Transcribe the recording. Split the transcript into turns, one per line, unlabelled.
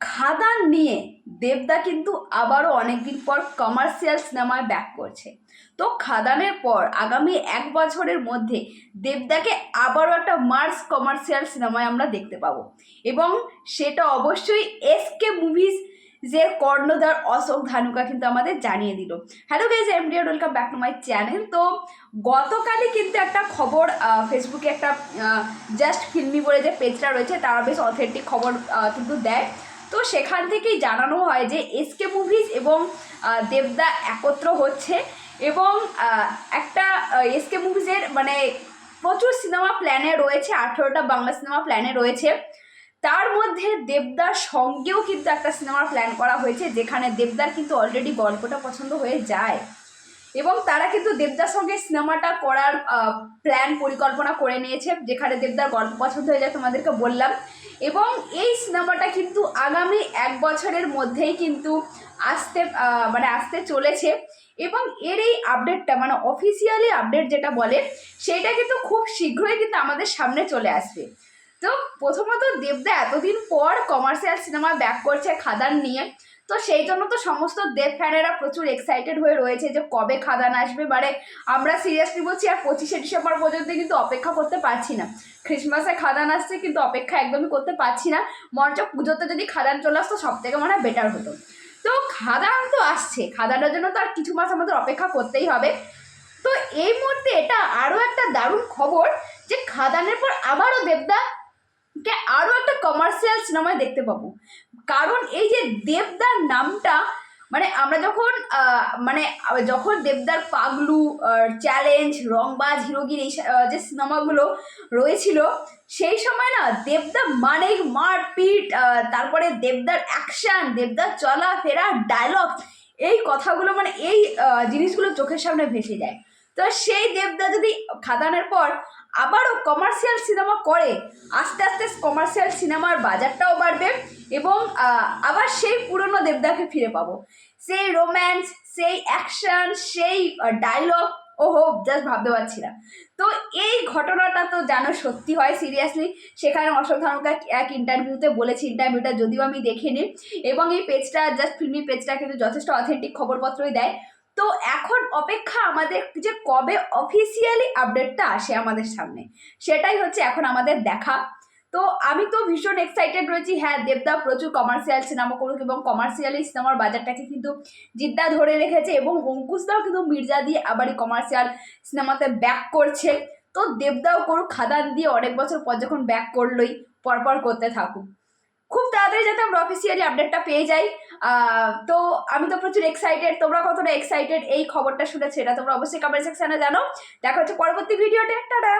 খাদান নিয়ে দেবদা কিন্তু আবারও অনেকদিন পর কমার্শিয়াল সিনেমায় ব্যাক করছে। তো খাদানের পর আগামী এক বছরের মধ্যে দেবদাকে আবারও একটা মার্স কমার্শিয়াল সিনেমায় আমরা দেখতে পাবো। এবং সেটা অবশ্যই এসকে মুভিজ যে কর্ণধার অশোক ধানুকা কিন্তু আমাদের জানিয়ে দিল। Hello guys M dear welcome back to my channel তো গতকালই কিন্তু একটা খবর ফেসবুকে একটা জাস্ট ফিল্মি বলে যে পেজটা রয়েছে, তারা বেশ অথেন্টিক খবর কিন্তু দেয়। তো সেখান থেকেই জানানো হয় যে এসকে মুভিজ এবং দেবদা একত্র হচ্ছে এবং একটা এসকে মুভিজের মানে প্রচুর সিনেমা প্ল্যানে রয়েছে, আঠেরোটা বাংলা সিনেমা প্ল্যানে রয়েছে। তার মধ্যে দেবদার সঙ্গেও কিন্তু একটা সিনেমার প্ল্যান করা হয়েছে, যেখানে দেবদার কিন্তু অলরেডি গল্পটা পছন্দ হয়ে যায়। এবং তারা কিন্তু দেবদার সঙ্গে সিনেমাটা করার প্ল্যান পরিকল্পনা করে নিয়েছে, যেখানে দেবদার গল্প পছন্দ হয়ে যায় তোমাদেরকে বললাম। এবং এই সিনেমাটা কিন্তু আগামী এক বছরের মধ্যেই কিন্তু আসতে মানে আসতে চলেছে। এবং এর এই আপডেটটা মানে অফিসিয়ালি আপডেট যেটা বলে, সেটা কিন্তু খুব শীঘ্রই কিন্তু আমাদের সামনে চলে আসবে। তো প্রথমত দেবদা এতদিন পর কমার্শিয়াল সিনেমা ব্যাক করছে খাদান নিয়ে। তো সেই জন্য তো সমস্ত দেব ফ্যানেরা প্রচুর এক্সাইটেড হয়ে রয়েছে যে কবে খাদান আসবে। মানে আমরা সিরিয়াসলি বলছি আর পঁচিশে ডিসেম্বর পর্যন্ত কিন্তু অপেক্ষা করতে পারছি না। খ্রিসমাসে খাদান আসছে কিন্তু অপেক্ষা একদমই করতে পারছি না। মঞ্চ পুজোতে যদি খাদান চলে আসতো সব থেকে মনে হয় বেটার হতো। তো খাদান তো আসছে। খাদানের জন্য তো আর কিছু মাস আমাদের অপেক্ষা করতেই হবে। তো এই মুহূর্তে এটা আরও একটা দারুণ খবর যে খাদানের পর আবারও দেবদা কে আরও একটা কমার্শিয়াল সিনেমায় দেখতে পাবো। কারণ এই যে দেবদার নামটা মানে আমরা যখন মানে যখন দেবদার পাগলু চ্যালেঞ্জ রংবাজ, হিরোগির এই যে সিনেমাগুলো রয়েছিল, সেই সময় না দেবদা মানে মারপিট তারপরে দেবদার অ্যাকশন দেবদার চলাফেরা ডায়লগ এই কথাগুলো মানে এই জিনিসগুলো চোখের সামনে ভেসে যায়। তো সেই দেবদা যদি খাদানের পর আবারও কমার্শিয়াল সিনেমা করে। আস্তে আস্তে কমার্শিয়াল সিনেমার বাজারটাও বাড়বে এবং আবার সেই পুরনো দেবদাকে ফিরে পাবো। সেই রোম্যান্স সেই অ্যাকশন সেই ডায়লগ ওহো জাস্ট ভাবতে পারছি না। তো এই ঘটনাটা তো জানো সত্যি হয় সিরিয়াসলি সেখানে অশোক ধানুকা এক ইন্টারভিউতে বলেছি ইন্টারভিউটা যদিও আমি দেখিনি এবং এই পেজটা জাস্ট ফিল্মি পেজটা কিন্তু যথেষ্ট অথেন্টিক খবরপত্রই দেয়। তো এখন অপেক্ষা আমাদের যে কবে অফিসিয়ালি আপডেটটা আসে আমাদের সামনে। সেটাই হচ্ছে এখন আমাদের দেখা। তো আমি তো ভীষণ এক্সাইটেড রয়েছি। হ্যাঁ দেবদা প্রচুর কমার্শিয়াল সিনেমা করুক এবং কমার্শিয়ালি সিনেমার বাজারটাকে কিন্তু জিদ্দা ধরে রেখেছে এবং অঙ্কুশদাও কিন্তু মির্জা দিয়ে আবারই কমার্শিয়াল সিনেমাতে ব্যাক করছে। তো দেবদাও করুক, খাদান দিয়ে অনেক বছর পর যখন ব্যাক করলোই, পরপর করতে থাকুক। তাড়াতাড়ি যাতে আমরা অফিসিয়ালি আপডেটটা পেয়ে যাই। তো আমি তো প্রচুর এক্সাইটেড তোমরা কতটা এক্সাইটেড এই খবরটা শুনেছে, এটা তোমরা অবশ্যই কমেন্ট সেকশনে জানো। দেখা হচ্ছে পরবর্তী ভিডিওটা টাটা!